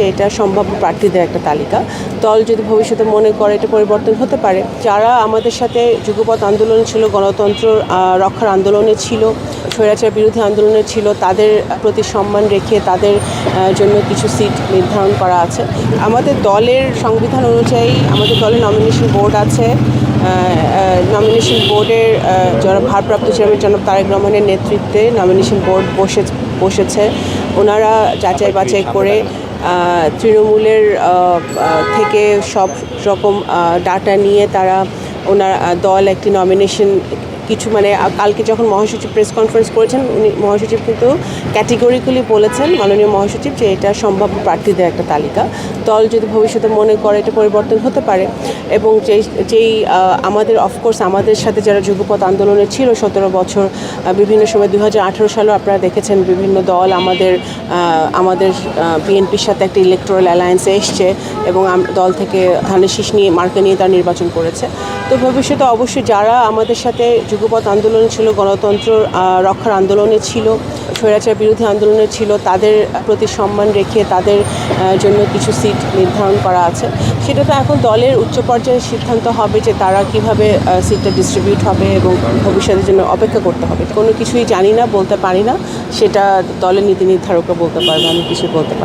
যে এটা সম্ভাব্য প্রার্থীদের একটা তালিকা। দল যদি ভবিষ্যতে মনে করে এটা পরিবর্তন হতে পারে। যারা আমাদের সাথে যুগপথ আন্দোলন ছিল, গণতন্ত্র রক্ষার আন্দোলনে ছিল, স্বৈরাচার বিরোধী আন্দোলনে ছিল, তাদের প্রতি সম্মান রেখে তাদের জন্য কিছু সিট নির্ধারণ করা আছে। আমাদের দলের সংবিধান অনুযায়ী আমাদের দলের নমিনেশন বোর্ড আছে। নমিনেশন বোর্ডের যারা ভারপ্রাপ্ত চেয়ারম্যান জনাব তারেক রহমানের নেতৃত্বে নমিনেশন বোর্ড বসে বসেছে। ওনারা যাচাই বাছাই করে তৃণমূলের থেকে সব রকম ডাটা নিয়ে তারা ওনার দল একটি নমিনেশন কিছু মানে কালকে যখন মহাসচিব প্রেস কনফারেন্স করেছেন, উনি মহাসচিব কিন্তু ক্যাটেগরিক্যালি বলেছেন, মাননীয় মহাসচিব, যে এটা সম্ভাব্য প্রার্থীদের একটা তালিকা। দল যদি ভবিষ্যতে মনে করে এটা পরিবর্তন হতে পারে এবং যেই যেই আমাদের অফকোর্স আমাদের সাথে যারা যুগপথ আন্দোলনে ছিল সতেরো বছর বিভিন্ন সময় দু হাজার আঠেরো সালেও আপনারা দেখেছেন বিভিন্ন দল আমাদের আমাদের বিএনপির সাথে একটা ইলেকট্রাল অ্যালায়েন্সে এসছে এবং দল থেকে ধানের শীষ নিয়ে, মার্কা নিয়ে তারা নির্বাচন করেছে। তো ভবিষ্যতে অবশ্যই যারা আমাদের সাথে যুগপথ আন্দোলন ছিল, গণতন্ত্র রক্ষার আন্দোলনে ছিল স্বৈরাচার বিরোধী আন্দোলনে ছিল, তাদের প্রতি সম্মান রেখে তাদের জন্য কিছু সিট নির্ধারণ করা আছে সেটা তো এখন দলের উচ্চ পর্যায়ে সিদ্ধান্ত হবে যে তারা কীভাবে সিটটা ডিস্ট্রিবিউট হবে এবং ভবিষ্যতের জন্য অপেক্ষা করতে হবে কোনো কিছুই জানি না, বলতে পারি না, সেটা দলের নীতি নির্ধারকরা বলতে পারবে, আমি কিছু বলতে পারি।